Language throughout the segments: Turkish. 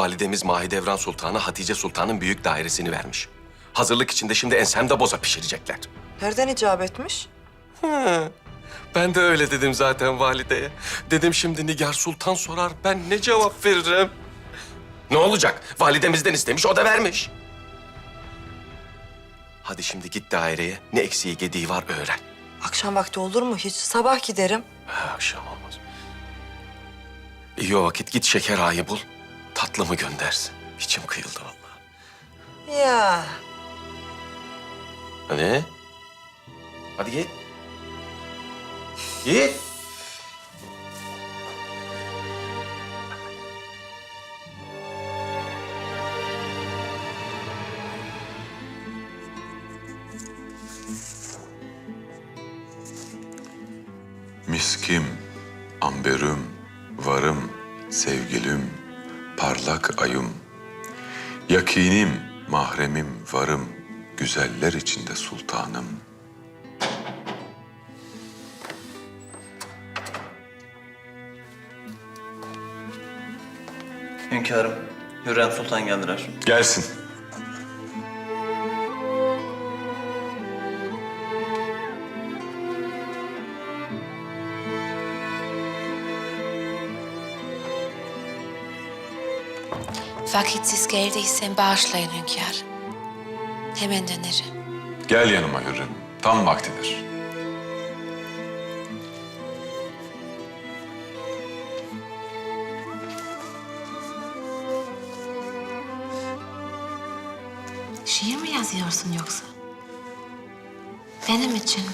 Validemiz Mahidevran Sultan'a Hatice Sultan'ın büyük dairesini vermiş. Hazırlık içinde şimdi ensemde boza pişirecekler. Nereden icap etmiş? Ben de öyle dedim zaten valideye. Dedim şimdi Nigar Sultan sorar, ben ne cevap veririm? Ne olacak? Validemizden istemiş, o da vermiş. Hadi şimdi git daireye, ne eksiği gediği var öğren. Akşam vakti olur mu hiç? Sabah giderim. Ha, akşam olmaz. İyi o vakit git şeker ağayı bul, tatlımı göndersin. İçim kıyıldı vallahi. Ya Hadi. Hadi git. Git. Yakinim, mahremim, varım, güzeller içinde sultanım. Hünkârım, Hürrem Sultan geldiler. Gelsin. Vakitsiz geldiysem bağışlayın hünkâr. Hemen dönerim. Gel yanıma Hürrem. Tam vaktidir. Şiir mi yazıyorsun yoksa? Benim için mi?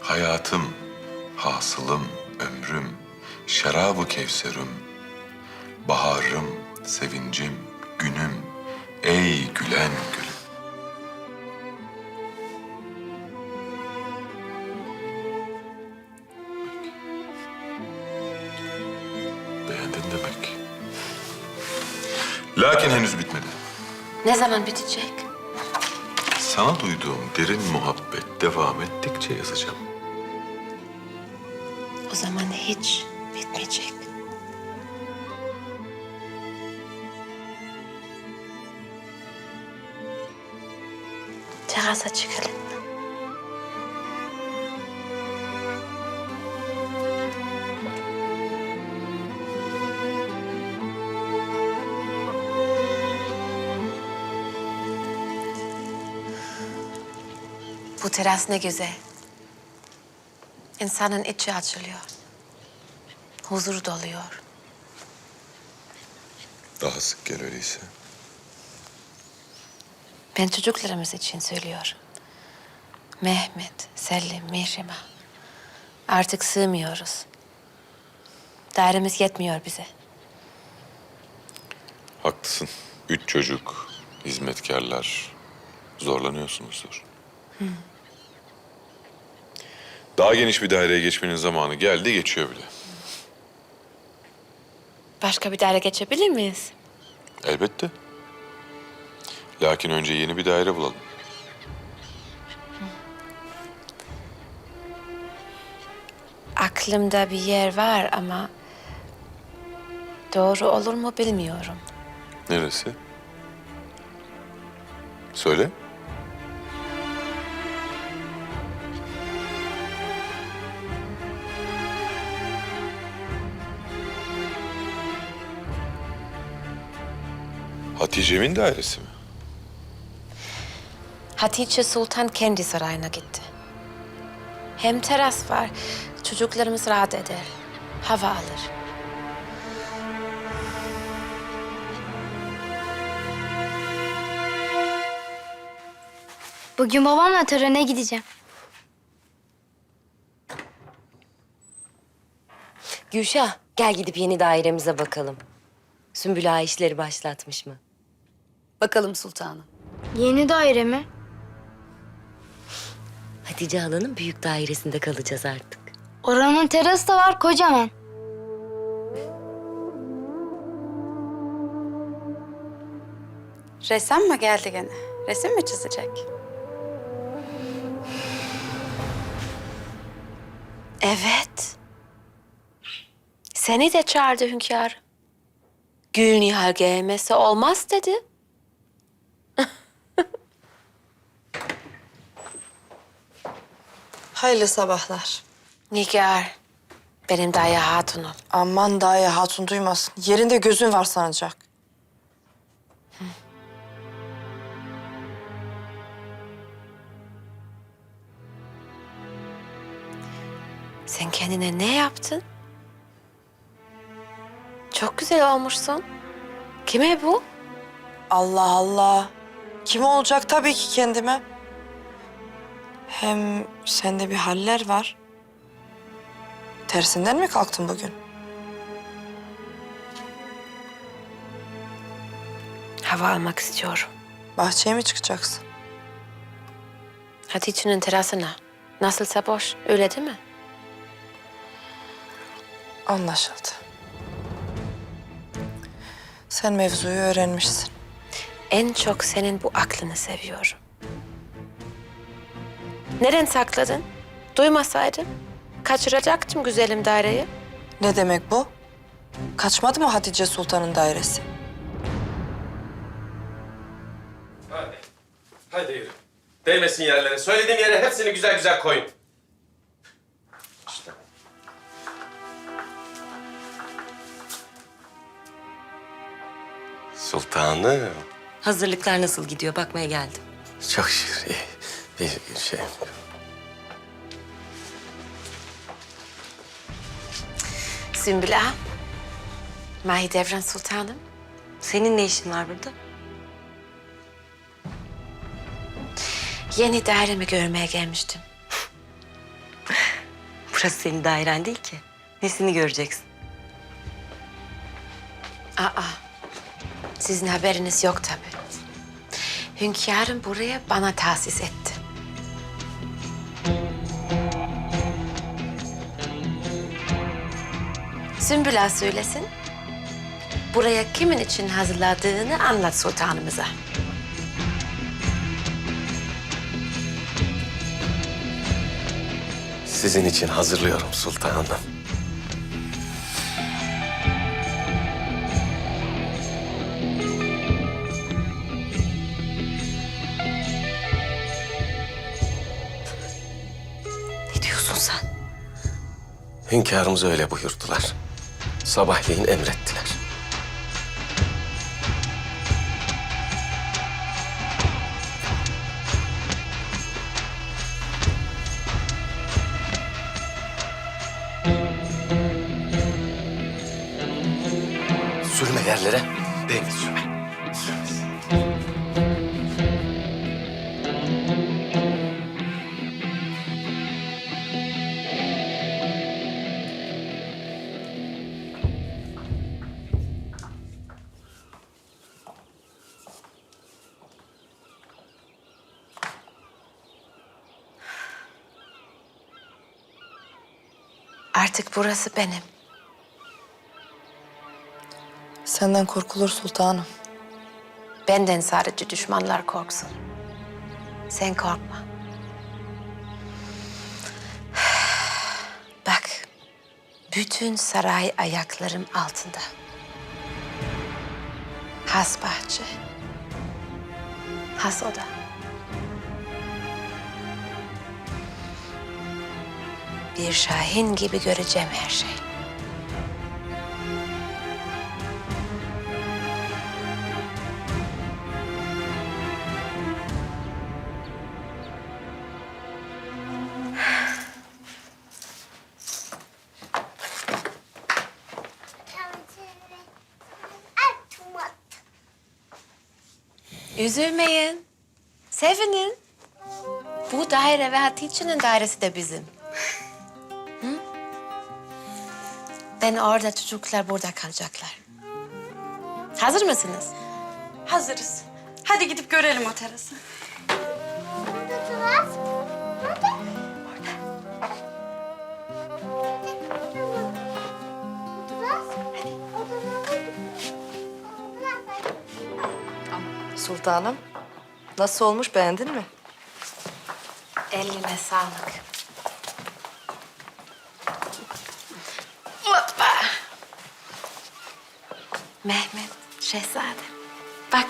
Hayatım, hasılım, ömrüm, şarabı kevserim, baharım, sevincim, günüm, ey gülen gülüm. Beğendin demek. Lakin henüz bitmedi. Ne zaman bitecek? Sana duyduğum derin muhabbet devam ettikçe yazacağım. O zaman hiç bitmeyecek. Terasa çıkalım mı? Bu teras ne güzel. İnsanın içi açılıyor. Huzur doluyor. Daha sık gel öyleyse. Ben çocuklarımız için söylüyorum. Mehmet, Selim, Mihrimah. Artık sığmıyoruz. Dairemiz yetmiyor bize. Haklısın. Üç çocuk, hizmetkarlar. Zorlanıyorsunuzdur. Daha geniş bir daireye geçmenin zamanı geldi, geçiyor bile. Başka bir daire geçebilir miyiz? Elbette. Lakin önce yeni bir daire bulalım. Aklımda bir yer var ama... Doğru olur mu bilmiyorum. Neresi? Söyle. Hatice'min dairesi mi? Hatice Sultan kendi sarayına gitti. Hem teras var, çocuklarımız rahat eder. Hava alır. Bugün babamla törene gideceğim. Gülşah, gel gidip yeni dairemize bakalım. Sümbül Ağa işleri başlatmış mı? Bakalım sultanım. Yeni daire mi? Hatice halanın büyük dairesinde kalacağız artık. Oranın terası da var kocaman. Ressam mı geldi gene? Resim mi çizecek? Evet. Seni de çağırdı hünkâr. Gül Nihal gelmese olmaz dedi. Hayırlı sabahlar. Nigar, benim dayı hatunum. Aman Daya hatun duymasın. Yerinde gözün var sanacak. Sen kendine ne yaptın? Çok güzel olmuşsun. Kime bu? Allah Allah. Kim olacak tabii ki kendime. Hem sende bir haller var. Tersinden mi kalktın bugün? Hava almak istiyorum. Bahçeye mi çıkacaksın? Hatice'nin terasına. Nasılsa boş, öyle değil mi? Anlaşıldı. Sen mevzuyu öğrenmişsin. En çok senin bu aklını seviyorum. Neden sakladın? Duymasaydım kaçıracaktım güzelim daireyi. Ne demek bu? Kaçmadı mı Hatice Sultan'ın dairesi? Hadi. Hadi yürü. Değmesin yerlere. Söylediğim yere hepsini güzel güzel koyun. İşte. Sultanım. Hazırlıklar nasıl gidiyor bakmaya geldim. Çok şükür. iyi. Bir şey. Sümbül Mahidevran Sultanım. Senin ne işin var burada? Yeni dairemi görmeye gelmiştim. Burası senin dairen değil ki. Nesini göreceksin? Aa, sizin haberiniz yok tabii. Hünkârım buraya bana tahsis etti. Sümbül Ağa söylesin. Buraya kimin için hazırladığını anlat sultanımıza. Sizin için hazırlıyorum sultanım. Ne diyorsun sen? Hünkârımız öyle buyurdular. Sabahleyin emrettiler. Sürme yerlere. Sürme. Sürme. Artık burası benim. Senden korkulur sultanım. Benden sadece düşmanlar korksun. Sen korkma. Bak, bütün saray ayaklarım altında. Has bahçe. Has oda. Bir şahin gibi göreceğim her şey. Üzülmeyin. Sevinin. Bu daire ve Hatice'nin dairesi de bizim. Ben orada, çocuklar burada kalacaklar. Hazır mısınız? Hazırız. Hadi gidip görelim o terası. Sultanım, nasıl olmuş beğendin mi? Eline sağlık. Mehmet, şehzadem. Bak.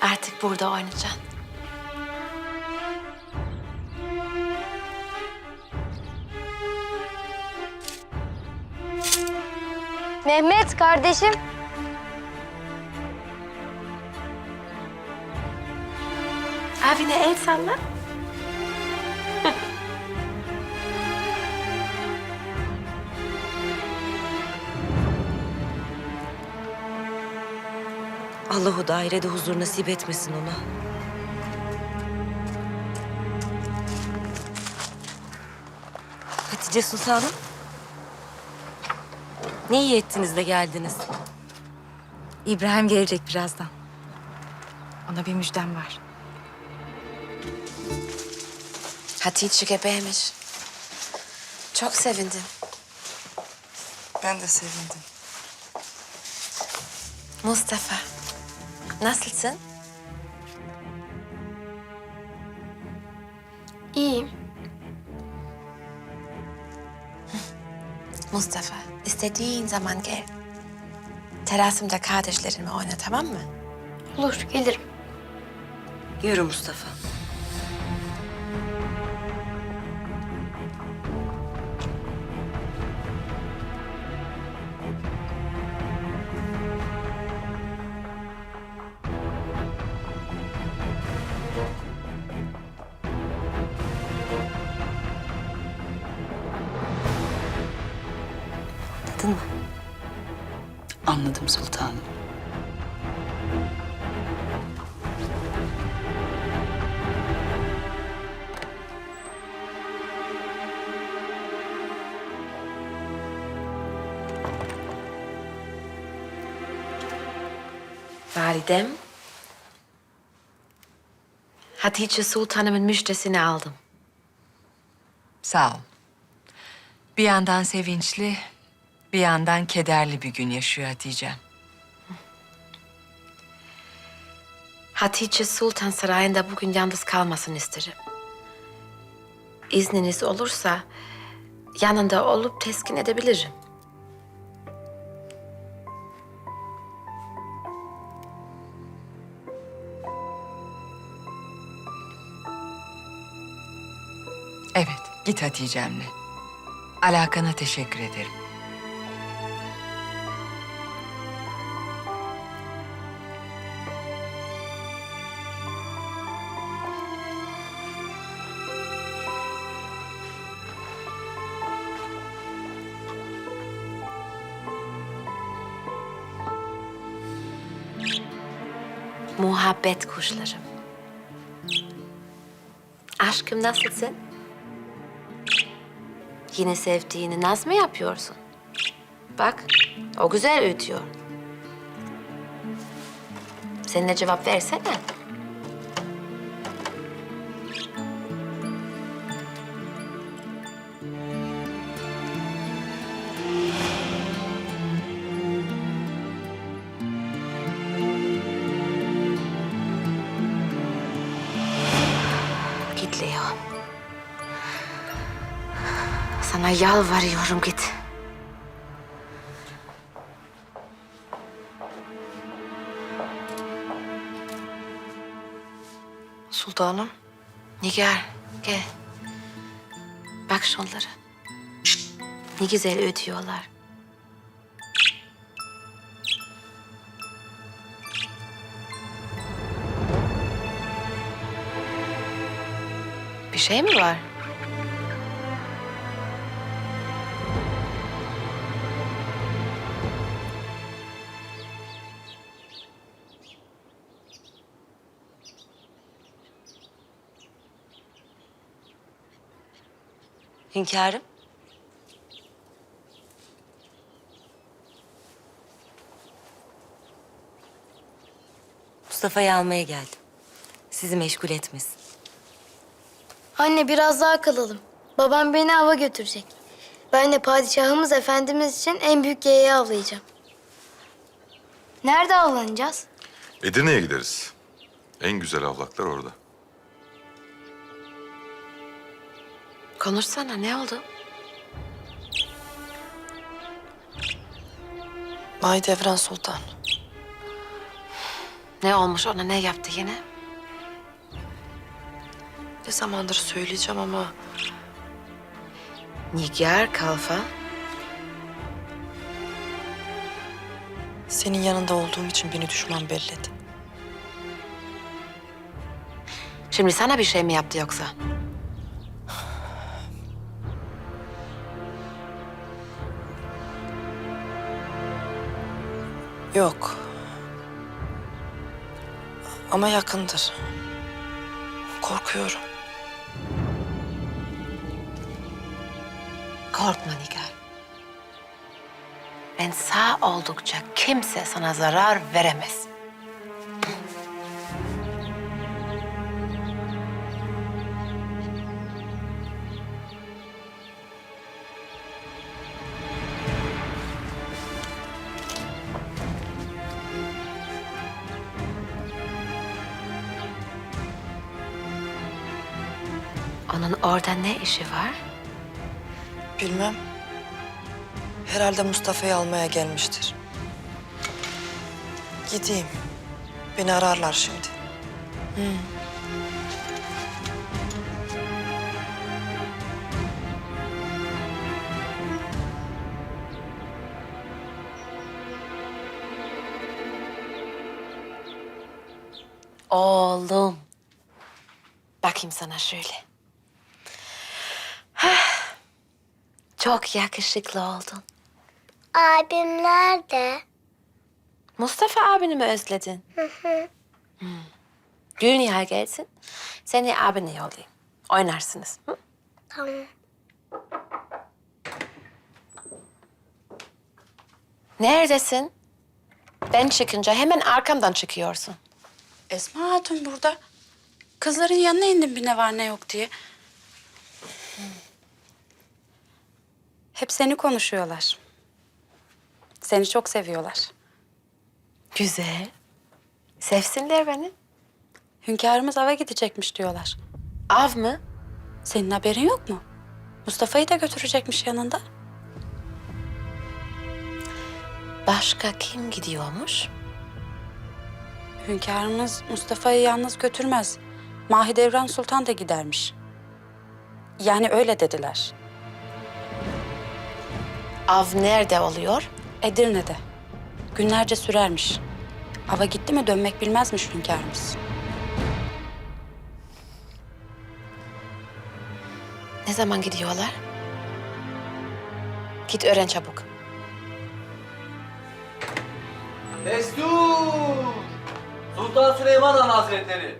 Artık burada oynayacaksın. Mehmet kardeşim. Abine el salla. Allah o dairede huzur nasip etmesin ona. Hatice Sultanım. Ne iyi ettiniz de geldiniz. İbrahim gelecek birazdan. Ona bir müjdem var. Hatice gebeymiş. Çok sevindim. Ben de sevindim. Mustafa, nasılsın? İyiyim. Mustafa, istediğin zaman gel. Terasımda kardeşlerimle oyna tamam mı? Olur gelirim. Yürü Mustafa. Validem. Hatice Sultanımın müjdesini aldım. Sağ ol. Bir yandan sevinçli, bir yandan kederli bir gün yaşıyor Hatice. Hatice Sultan Sarayı'nda bugün yalnız kalmasını isterim. İzniniz olursa yanında olup teskin edebilirim. Git Hatice'mle. Alakana teşekkür ederim. Muhabbet kuşlarım. Aşkım nasılsın? Yine sevdiğini naz mı yapıyorsun? Bak, o güzel ötüyor. Sen de cevap versene. Sana yalvarıyorum git. Sultanım. Nigar gel. Bak şunlara. Ne güzel ötüyorlar. Bir şey mi var? Hünkârım. Mustafa'yı almaya geldim. Sizi meşgul etmesin. Anne biraz daha kalalım. Babam beni ava götürecek. Ben de padişahımız efendimiz için en büyük yeğeyi avlayacağım. Nerede avlanacağız? Edirne'ye gideriz. En güzel avlaklar orada. Konuşsana ne oldu? Mahidevran Sultan. Ne olmuş ona ne yaptı yine? Ne zamandır söyleyeceğim ama Nigar Kalfa. senin yanında olduğum için beni düşman belledi. Şimdi sana bir şey mi yaptı yoksa? Yok. Ama yakındır. Korkuyorum. Korkma Nigar. Ben sağ oldukça kimse sana zarar veremez. Onun orada ne işi var? Bilmem. Herhalde Mustafa'yı almaya gelmiştir. Gideyim. Beni ararlar şimdi. Oğlum. Bakayım sana şöyle. Çok yakışıklı oldun. Abim nerede? Mustafa abini mi özledin? Hı hı. Dünya gelsin. Seni abine yollayayım. Oynarsınız. Hı? Tamam. Neredesin? Ben çıkınca hemen arkamdan çıkıyorsun. Esma Hatun burada. Kızların yanına indim bir ne var ne yok diye. Hep seni konuşuyorlar. Seni çok seviyorlar. Güzel. Sevsinler beni. Hünkârımız ava gidecekmiş diyorlar. Av mı? Senin haberin yok mu? Mustafa'yı da götürecekmiş yanında. Başka kim gidiyormuş? Hünkârımız Mustafa'yı yalnız götürmez. Mahidevran Sultan da gidermiş. Yani öyle dediler. Av nerede oluyor? Edirne'de. Günlerce sürermiş. Ava gitti mi dönmek bilmezmiş hünkârımız. Ne zaman gidiyorlar? Git öğren çabuk. Destur! Sultan Süleyman Han Hazretleri.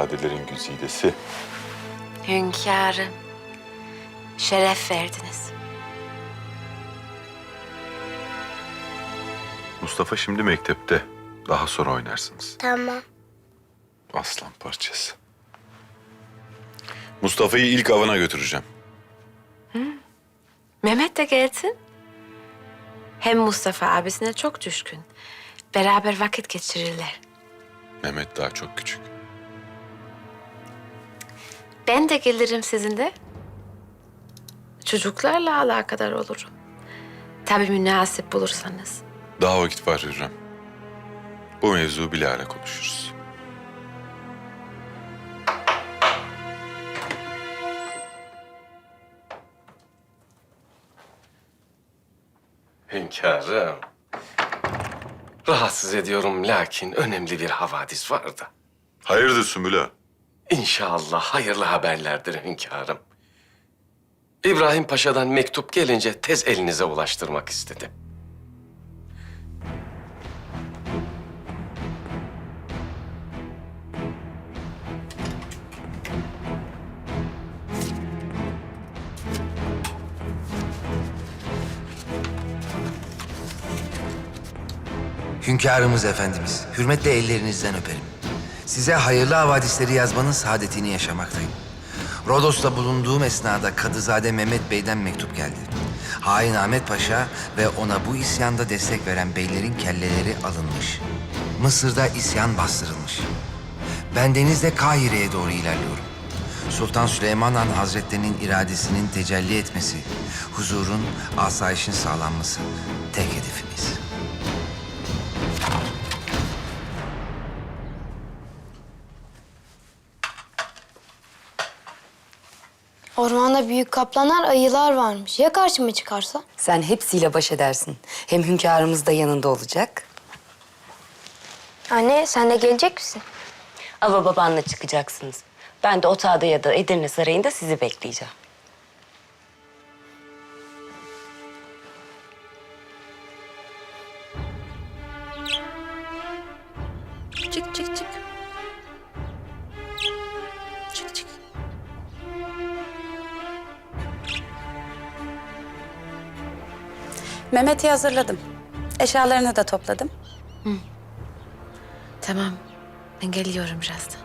Şehzadelerin güzidesi. Hünkârım, şeref verdiniz. Mustafa şimdi mektepte. Daha sonra oynarsınız. Tamam. Aslan parçası. Mustafa'yı ilk avına götüreceğim. Mehmet de gelsin. Hem Mustafa abisine çok düşkün. Beraber vakit geçirirler. Mehmet daha çok küçük. Ben de gelirim sizinle. Çocuklarla alakadar olurum. Tabii münasip bulursanız. Daha vakit var Hürrem. Bu mevzu bilahare konuşuruz. Hünkârım. Rahatsız ediyorum lakin önemli bir havadis vardı. Hayırdır Sümbül Ağa? İnşallah hayırlı haberlerdir hünkârım. İbrahim Paşa'dan mektup gelince tez elinize ulaştırmak istedim. Hünkârımız efendimiz, hürmetle ellerinizden öperim. Size hayırlı havadisleri yazmanın saadetini yaşamaktayım. Rodos'ta bulunduğum esnada Kadızade Mehmet Bey'den mektup geldi. Hain Ahmet Paşa ve ona bu isyanda destek veren beylerin kelleleri alınmış. Mısır'da isyan bastırılmış. Ben denizde Kahire'ye doğru ilerliyorum. Sultan Süleyman Han Hazretlerinin iradesinin tecelli etmesi, huzurun, asayişin sağlanması tek hedefimiz. Ormanda büyük kaplanlar, ayılar varmış. Ya karşıma çıkarsa? Sen hepsiyle baş edersin. Hem hünkârımız da yanında olacak. Anne sen de gelecek misin? Ava babanla çıkacaksınız. Ben de otağda ya da Edirne Sarayı'nda sizi bekleyeceğim. Mehmet'i hazırladım. Eşyalarını da topladım. Tamam. Ben geliyorum birazdan.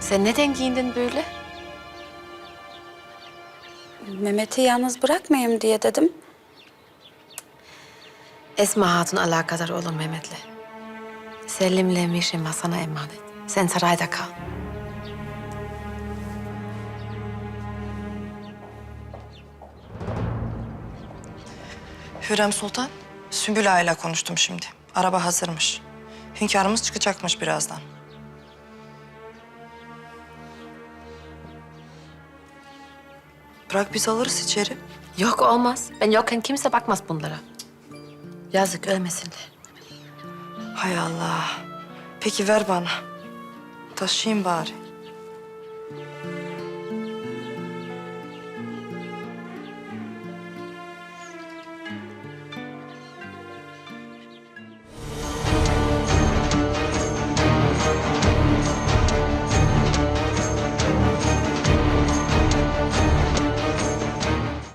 Sen neden giyindin böyle? Mehmet'i yalnız bırakmayayım diye dedim. Esma Hatun alakadar olur Mehmet'le. Selim'le Mişima sana emanet. Sen sarayda kal. Hürrem Sultan, Sümbül Ağa ile konuştum şimdi. Araba hazırmış. Hünkârımız çıkacakmış birazdan. Bırak biz alırız içeri. Yok olmaz. Ben yokken kimse bakmaz bunlara. Yazık ölmesinler. Hay Allah. Peki ver bana. Taşıyayım bari.